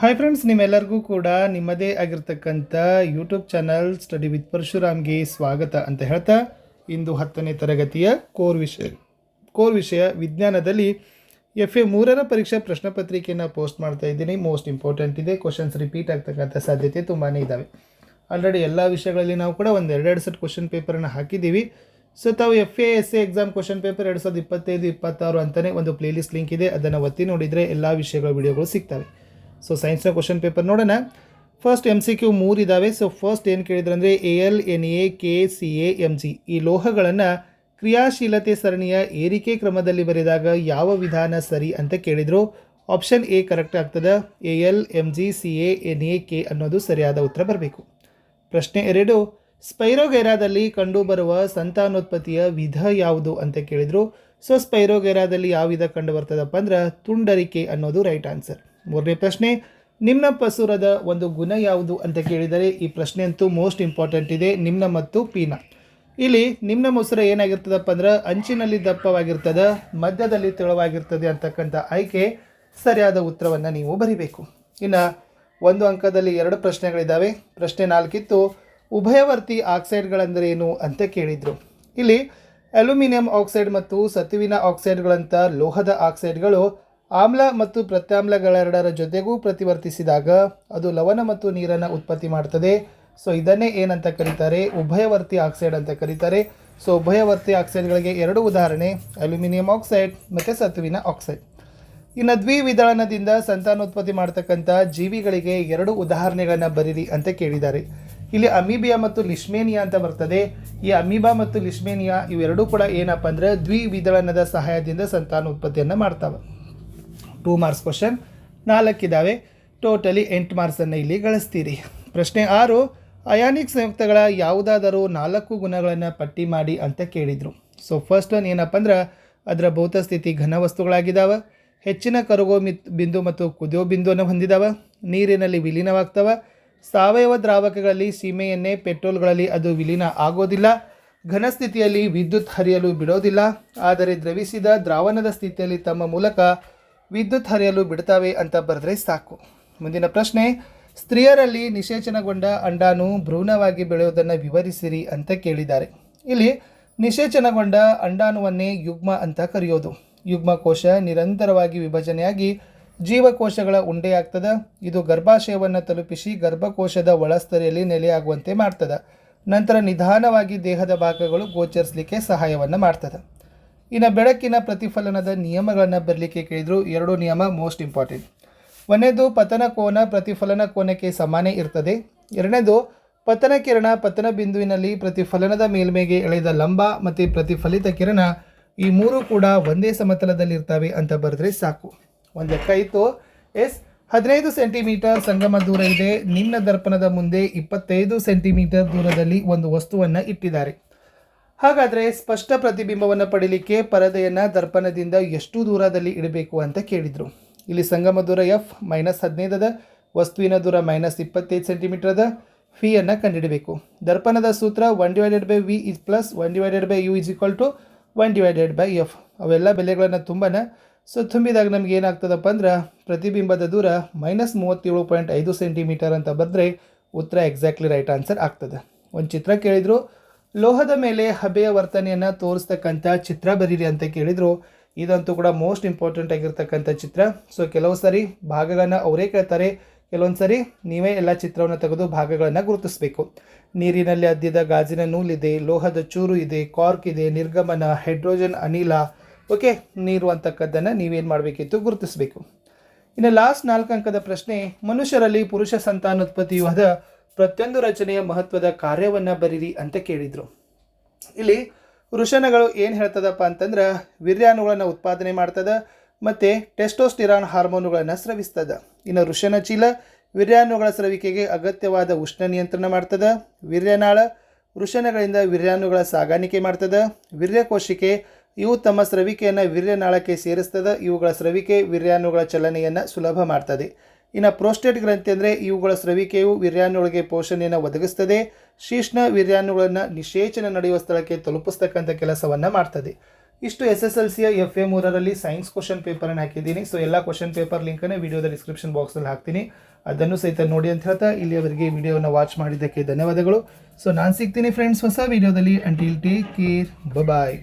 Hi friends ನಿಮ್ಮೆಲ್ಲರಿಗೂ ಕೂಡ ನಿಮ್ಮದೇ ಆಗಿರ್ತಕ್ಕಂಥ ಯೂಟ್ಯೂಬ್ ಚಾನಲ್ ಸ್ಟಡಿ ವಿತ್ ಪರಶುರಾಮ್ಗೆ ಸ್ವಾಗತ ಅಂತ ಹೇಳ್ತಾ ಇಂದು ಹತ್ತನೇ ತರಗತಿಯ ಕೋರ್ ವಿಷಯ ಕೋರ್ ವಿಷಯ ವಿಜ್ಞಾನದಲ್ಲಿ ಎಫ್ ಎ ಮೂರರ ಪರೀಕ್ಷಾ ಪ್ರಶ್ನೆ ಪತ್ರಿಕೆಯನ್ನು ಪೋಸ್ಟ್ ಮಾಡ್ತಾ ಇದ್ದೀನಿ. ಮೋಸ್ಟ್ ಇಂಪಾರ್ಟೆಂಟ್ ಇದೆ. ಕ್ವಶನ್ಸ್ ರಿಪೀಟ್ ಆಗ್ತಕ್ಕಂಥ ಸಾಧ್ಯತೆ ತುಂಬಾ ಇದ್ದಾವೆ ಆಲ್ರೆಡಿ ಎಲ್ಲ ವಿಷಯಗಳಲ್ಲಿ ನಾವು ಕೂಡ ಒಂದು ಎರಡೆರಡು ಸೆಟ್ ಕ್ವಶನ್ ಪೇಪರನ್ನು ಹಾಕಿದ್ದೀವಿ. ಸೊ ತಾವು F A S A exam question paper ಎರಡು ಸಾವಿರದ ಇಪ್ಪತ್ತೈದು, ಇಪ್ಪತ್ತಾರು ಅಂತಲೇ ಒಂದು ಪ್ಲೇಲಿಸ್ಟ್ ಲಿಂಕ್ ಇದೆ. ಅದನ್ನು ಒತ್ತಿ ನೋಡಿದರೆ ಎಲ್ಲ ವಿಷಯಗಳ ವಿಡಿಯೋಗಳು ಸಿಗ್ತವೆ. ಸೊ ಸೈನ್ಸ್ನ ಕ್ವಶನ್ ಪೇಪರ್ ನೋಡೋಣ. ಫಸ್ಟ್ ಎಂ ಸಿ ಕ್ಯೂ ಮೂರು ಇದ್ದಾವೆ ಸೊ ಫಸ್ಟ್ ಏನು ಕೇಳಿದ್ರೆ ಅಂದರೆ A L N A K C A M G ಈ ಲೋಹಗಳನ್ನು ಕ್ರಿಯಾಶೀಲತೆ ಸರಣಿಯ ಏರಿಕೆ ಕ್ರಮದಲ್ಲಿ ಬರೆದಾಗ ಯಾವ ವಿಧಾನ ಸರಿ ಅಂತ ಕೇಳಿದರು. ಆಪ್ಷನ್ ಎ ಕರೆಕ್ಟ್ ಆಗ್ತದೆ. A L M G C A N A K ಅನ್ನೋದು ಸರಿಯಾದ ಉತ್ತರ ಬರಬೇಕು. ಪ್ರಶ್ನೆ ಎರಡು, ಸ್ಪೈರೋಗೆರಾದಲ್ಲಿ ಕಂಡುಬರುವ ಸಂತಾನೋತ್ಪತ್ತಿಯ ವಿಧ ಯಾವುದು ಅಂತ ಕೇಳಿದರು. ಸೊ ಸ್ಪೈರೋಗೆರಾದಲ್ಲಿ ಯಾವ ವಿಧ ಕಂಡು ಬರ್ತದಪ್ಪ ಅಂದ್ರೆ ತುಂಡರಿಕೆ ಅನ್ನೋದು ರೈಟ್ ಆನ್ಸರ್ ಮೂರನೇ ಪ್ರಶ್ನೆ, ನಿಮ್ಮ ಪಸುರದ ಒಂದು ಗುಣ ಯಾವುದು ಅಂತ ಕೇಳಿದರೆ ಈ ಪ್ರಶ್ನೆ ಅಂತೂ ಮೋಸ್ಟ್ ಇಂಪಾರ್ಟೆಂಟ್ ಇದೆ, ನಿಮ್ಮ ಮತ್ತು ಪೀನ. ಇಲ್ಲಿ ನಿಮ್ಮ ಮೊಸರು ಏನಾಗಿರ್ತದಪ್ಪ ಅಂದ್ರೆ ಅಂಚಿನಲ್ಲಿ ದಪ್ಪವಾಗಿರ್ತದೆ, ಮಧ್ಯದಲ್ಲಿ ತೆಳುವಾಗಿರ್ತದೆ ಅಂತಕ್ಕಂಥ ಆಯ್ಕೆ ಸರಿಯಾದ ಉತ್ತರವನ್ನು ನೀವು ಬರಿಬೇಕು. ಇನ್ನು ಒಂದು ಅಂಕದಲ್ಲಿ ಎರಡು ಪ್ರಶ್ನೆಗಳಿದ್ದಾವೆ ಪ್ರಶ್ನೆ ನಾಲ್ಕಿತ್ತು, ಉಭಯವರ್ತಿ ಆಕ್ಸೈಡ್ಗಳೆಂದರೆ ಏನು ಅಂತ ಕೇಳಿದರು. ಇಲ್ಲಿ ಅಲ್ಯೂಮಿನಿಯಂ ಆಕ್ಸೈಡ್ ಮತ್ತು ಸತುವಿನ ಆಕ್ಸೈಡ್ಗಳಂಥ ಲೋಹದ ಆಕ್ಸೈಡ್ಗಳು ಆಮ್ಲ ಮತ್ತು ಪ್ರತ್ಯಾಮ್ಲಗಳೆರಡರ ಜೊತೆಗೂ ಪ್ರತಿವರ್ತಿಸಿದಾಗ ಅದು ಲವಣ ಮತ್ತು ನೀರನ್ನು ಉತ್ಪತ್ತಿ ಮಾಡ್ತದೆ. ಸೊ, ಇದನ್ನೇ ಏನಂತ ಕರೀತಾರೆ? ಉಭಯವರ್ತಿ ಆಕ್ಸೈಡ್ ಅಂತ ಕರೀತಾರೆ. ಸೊ, ಉಭಯವರ್ತಿ ಆಕ್ಸೈಡ್ಗಳಿಗೆ ಎರಡು ಉದಾಹರಣೆ, ಅಲ್ಯೂಮಿನಿಯಂ ಆಕ್ಸೈಡ್ ಮತ್ತು ಸತುವಿನ ಆಕ್ಸೈಡ್. ಇನ್ನು ದ್ವಿವಿಧಾನದಿಂದ ಸಂತಾನೋತ್ಪತ್ತಿ ಮಾಡ್ತಕ್ಕಂಥ ಜೀವಿಗಳಿಗೆ ಎರಡು ಉದಾಹರಣೆಗಳನ್ನು ಬರೀರಿ ಅಂತ ಕೇಳಿದ್ದಾರೆ. ಇಲ್ಲಿ ಅಮೀಬಿಯಾ ಮತ್ತು ಲಿಶ್ಮೇನಿಯಾ ಅಂತ ಬರ್ತದೆ. ಈ ಅಮೀಬಾ ಮತ್ತು ಲಿಶ್ಮೇನಿಯಾ ಇವೆರಡೂ ಕೂಡ ಏನಪ್ಪ ಅಂದರೆ ದ್ವಿವಿದಳನದ ಸಹಾಯದಿಂದ ಸಂತಾನೋತ್ಪತ್ತಿಯನ್ನು ಮಾಡ್ತಾವೆ. Two marks question. ನಾಲ್ಕಿದ್ದಾವೆ ಟೋಟಲಿ ಎಂಟು ಮಾರ್ಕ್ಸನ್ನು ಇಲ್ಲಿ ಗಳಿಸ್ತೀರಿ. ಪ್ರಶ್ನೆ ಆರು, ಅಯಾನಿಕ್ ಸಂಯುಕ್ತಗಳ ಯಾವುದಾದರೂ ನಾಲ್ಕು ಗುಣಗಳನ್ನು ಪಟ್ಟಿ ಮಾಡಿ ಅಂತ ಕೇಳಿದರು. ಸೊ ಫಸ್ಟ್ ಒನ್ ಏನಪ್ಪ ಅಂದ್ರೆ, ಅದರ ಭೌತ ಸ್ಥಿತಿ ಘನ ವಸ್ತುಗಳಾಗಿದ್ದಾವೆ ಹೆಚ್ಚಿನ ಕರಗೋ ಮಿತ್ ಬಿಂದು ಮತ್ತು ಕುದಿಯೋ ಬಿಂದುವನ್ನು ಹೊಂದಿದಾವೆ. ನೀರಿನಲ್ಲಿ ವಿಲೀನವಾಗ್ತವೆ. ಸಾವಯವ ದ್ರಾವಕಗಳಲ್ಲಿ ಸೀಮೆಯನ್ನೇ ಪೆಟ್ರೋಲ್ಗಳಲ್ಲಿ ಅದು ವಿಲೀನ ಆಗೋದಿಲ್ಲ. ಘನ ಸ್ಥಿತಿಯಲ್ಲಿ ವಿದ್ಯುತ್ ಹರಿಯಲು ಬಿಡೋದಿಲ್ಲ. ಆದರೆ ದ್ರವಿಸಿದ ದ್ರಾವಣದ ಸ್ಥಿತಿಯಲ್ಲಿ ತಮ್ಮ ಮೂಲಕ ವಿದ್ಯುತ್ ಹರಿಯಲು ಬಿಡ್ತಾವೆ ಅಂತ ಬರೆದ್ರೆ ಸಾಕು. ಮುಂದಿನ ಪ್ರಶ್ನೆ, ಸ್ತ್ರೀಯರಲ್ಲಿ ನಿಷೇಚನಗೊಂಡ ಅಂಡಾನು ಭ್ರೂಣವಾಗಿ ಬೆಳೆಯುವುದನ್ನು ವಿವರಿಸಿರಿ ಅಂತ ಕೇಳಿದ್ದಾರೆ. ಇಲ್ಲಿ, ನಿಷೇಚನಗೊಂಡ ಅಂಡಾನುವನ್ನೇ ಯುಗ್ಮ ಅಂತ ಕರೆಯೋದು. ಯುಗ್ಮಕೋಶ ನಿರಂತರವಾಗಿ ವಿಭಜನೆಯಾಗಿ ಜೀವಕೋಶಗಳ ಉಂಡೆಯಾಗ್ತದೆ. ಇದು ಗರ್ಭಾಶಯವನ್ನು ತಲುಪಿಸಿ ಗರ್ಭಕೋಶದ ಒಳಸ್ತರೆಯಲ್ಲಿ ನೆಲೆಯಾಗುವಂತೆ ಮಾಡ್ತದೆ. ನಂತರ ನಿಧಾನವಾಗಿ ದೇಹದ ಭಾಗಗಳು ಗೋಚರಿಸಲಿಕ್ಕೆ ಸಹಾಯವನ್ನು ಮಾಡ್ತದೆ. ಇನ್ನು ಬೆಳಕಿನ ಪ್ರತಿಫಲನದ ನಿಯಮಗಳನ್ನು ಬರಲಿಕ್ಕೆ ಕೇಳಿದ್ರು ಎರಡು ನಿಯಮ ಮೋಸ್ಟ್ ಇಂಪಾರ್ಟೆಂಟ್ ಒಂದನೇದು ಪತನ ಕೋನ ಪ್ರತಿಫಲನ ಕೋನಕ್ಕೆ ಸಮಾನೇ ಇರ್ತದೆ. ಎರಡನೇದು ಪತನ ಕಿರಣ ಪತನ ಬಿಂದುವಿನಲ್ಲಿ ಪ್ರತಿಫಲನದ ಮೇಲ್ಮೆಗೆ ಎಳೆದ ಲಂಬ ಮತ್ತು ಪ್ರತಿಫಲಿತ ಕಿರಣ ಈ ಮೂರು ಕೂಡ ಒಂದೇ ಸಮತಲದಲ್ಲಿ ಇರ್ತವೆ ಅಂತ ಬರೆದ್ರೆ ಸಾಕು. ಒಂದು ಲೆಕ್ಕ ಇತ್ತು. ಎಸ್, ಹದಿನೈದು ಸೆಂಟಿಮೀಟರ್ ಸಂಗಮ ದೂರ ಇದೆ. ನಿಮ್ಮ ದರ್ಪಣದ ಮುಂದೆ ಇಪ್ಪತ್ತೈದು ಸೆಂಟಿಮೀಟರ್ ದೂರದಲ್ಲಿ ಒಂದು ವಸ್ತುವನ್ನು ಇಟ್ಟಿದ್ದಾರೆ. ಹಾಗಾದರೆ ಸ್ಪಷ್ಟ ಪ್ರತಿಬಿಂಬವನ್ನು ಪಡೀಲಿಕ್ಕೆ ಪರದೆಯನ್ನು ದರ್ಪಣದಿಂದ ಎಷ್ಟು ದೂರದಲ್ಲಿ ಇಡಬೇಕು ಅಂತ ಕೇಳಿದರು. ಇಲ್ಲಿ ಸಂಗಮ ದೂರ ಎಫ್ ಮೈನಸ್ ಹದಿನೈದದ, ವಸ್ತುವಿನ ದೂರ ಮೈನಸ್ ಇಪ್ಪತ್ತೈದು ಸೆಂಟಿಮೀಟರ್ ಅದ ಫಿಯನ್ನು ಕಂಡುಹಿಡಬೇಕು ದರ್ಪಣದ ಸೂತ್ರ one divided by V is plus one divided by U is equal to one divided by F. ಅವೆಲ್ಲ ಬೆಲೆಗಳನ್ನು ತುಂಬನ. ಸೊ ತುಂಬಿದಾಗ ನಮ್ಗೆ ಏನಾಗ್ತದಪ್ಪ ಅಂದ್ರೆ ಪ್ರತಿಬಿಂಬದ ದೂರ ಮೈನಸ್ ಮೂವತ್ತೇಳು ಪಾಯಿಂಟ್ ಐದು ಸೆಂಟಿಮೀಟರ್ ಅಂತ ಬಂದರೆ ಉತ್ತರ ಎಕ್ಸಾಕ್ಟ್ಲಿ ರೈಟ್ ಆನ್ಸರ್ ಆಗ್ತದೆ. ಒಂದು ಚಿತ್ರ ಕೇಳಿದರು. ಲೋಹದ ಮೇಲೆ ಹಬೆಯ ವರ್ತನೆಯನ್ನು ತೋರಿಸ್ತಕ್ಕಂಥ ಚಿತ್ರ ಬರೀರಿ ಅಂತ ಕೇಳಿದರು. ಇದಂತೂ ಕೂಡ ಮೋಸ್ಟ್ ಇಂಪಾರ್ಟೆಂಟ್ ಆಗಿರ್ತಕ್ಕಂಥ ಚಿತ್ರ. ಸೊ ಕೆಲವು ಸರಿ ಭಾಗಗಳನ್ನು ಅವರೇ ಕೇಳ್ತಾರೆ. ಕೆಲವೊಂದು ಸರಿ ನೀವೇ ಎಲ್ಲ ಚಿತ್ರವನ್ನು ತೆಗೆದು ಭಾಗಗಳನ್ನು ಗುರುತಿಸಬೇಕು. ನೀರಿನಲ್ಲಿ ಅದ್ದಿದ ಗಾಜಿನ ನೂಲಿದೆ, ಲೋಹದ ಚೂರು ಇದೆ ಕಾರ್ಕ್ ಇದೆ, ನಿರ್ಗಮನ ಹೈಡ್ರೋಜನ್ ಅನಿಲ. ಓಕೆ ನೀರು ಅಂತಕ್ಕದ್ದನ್ನು ನೀವೇನು ಮಾಡಬೇಕಿತ್ತು ಗುರುತಿಸಬೇಕು. ಇನ್ನು ಲಾಸ್ಟ್ ನಾಲ್ಕು ಅಂಕದ ಪ್ರಶ್ನೆ, ಮನುಷ್ಯರಲ್ಲಿ ಪುರುಷ ಸಂತಾನೋತ್ಪತ್ತಿಯು ಆದ ಪ್ರತಿಯೊಂದು ರಚನೆಯ ಮಹತ್ವದ ಕಾರ್ಯವನ್ನು ಬರೀರಿ ಅಂತ ಕೇಳಿದರು. ಇಲ್ಲಿ ವೃಷಣಗಳು ಏನು ಹೇಳ್ತದಪ್ಪ ಅಂತಂದ್ರೆ ವೀರ್ಯಾಣುಗಳನ್ನು ಉತ್ಪಾದನೆ ಮಾಡ್ತದ ಮತ್ತು ಟೆಸ್ಟೋಸ್ಟಿರಾನ್ ಹಾರ್ಮೋನುಗಳನ್ನು ಸ್ರವಿಸ್ತದ. ಇನ್ನು ವೃಷಣ ಚೀಲ ವೀರ್ಯಾಣುಗಳ ಸ್ರವಿಕೆಗೆ ಅಗತ್ಯವಾದ ಉಷ್ಣ ನಿಯಂತ್ರಣ ಮಾಡ್ತದ. ವೀರ್ಯನಾಳ ವೃಷಣಗಳಿಂದ ವೀರ್ಯಾಣುಗಳ ಸಾಗಾಣಿಕೆ ಮಾಡ್ತದ. ವೀರ್ಯಕೋಶಿಕೆ ಇವು ತಮ್ಮ ಸ್ರವಿಕೆಯನ್ನು ವೀರ್ಯನಾಳಕ್ಕೆ ಸೇರಿಸ್ತದೆ. ಇವುಗಳ ಸ್ರವಿಕೆ ವೀರ್ಯಾಣುಗಳ ಚಲನೆಯನ್ನು ಸುಲಭ ಮಾಡ್ತದೆ. ಇನ್ನು ಪ್ರೋಸ್ಟೇಟ್ ಗ್ರಂಥಿ ಅಂದರೆ ಇವುಗಳ ಸ್ರವಿಕೆಯು ವೀರ್ಯಾಣುಗಳಿಗೆ ಪೋಷಣೆಯನ್ನು ಒದಗಿಸ್ತದೆ. ಶೀಷ್ಣ ವೀರ್ಯಾಣುಗಳನ್ನು ನಿಷೇಚನ ನಡೆಯುವ ಸ್ಥಳಕ್ಕೆ ತಲುಪಿಸ್ತಕ್ಕಂಥ ಕೆಲಸವನ್ನು ಮಾಡ್ತದೆ. ಇಷ್ಟು ಎಸ್ ಎಸ್ ಎಲ್ ಸಿಯ ಎಫ್ ಎ ಮೂರರಲ್ಲಿ ಸೈನ್ಸ್ ಕ್ವಶನ್ ಪೇಪರನ್ನು ಹಾಕಿದ್ದೀನಿ. ಸೊ ಎಲ್ಲ ಕ್ವಶನ್ ಪೇಪರ್ ಲಿಂಕನ್ನು ವಿಡಿಯೋದ ಡಿಸ್ಕ್ರಿಪ್ಷನ್ ಬಾಕ್ಸಲ್ಲಿ ಹಾಕ್ತೀನಿ. ಅದನ್ನು ಸಹಿತ ನೋಡಿ ಅಂತ ಹೇಳ್ತಾ ಇಲ್ಲಿಯವರೆಗೆ ವಿಡಿಯೋವನ್ನು ವಾಚ್ ಮಾಡಿದ್ದಕ್ಕೆ ಧನ್ಯವಾದಗಳು. ಸೊ ನಾನು ಸಿಗ್ತೀನಿ ಫ್ರೆಂಡ್ಸ್ ಹೊಸ ವಿಡಿಯೋದಲ್ಲಿ. Until take care bye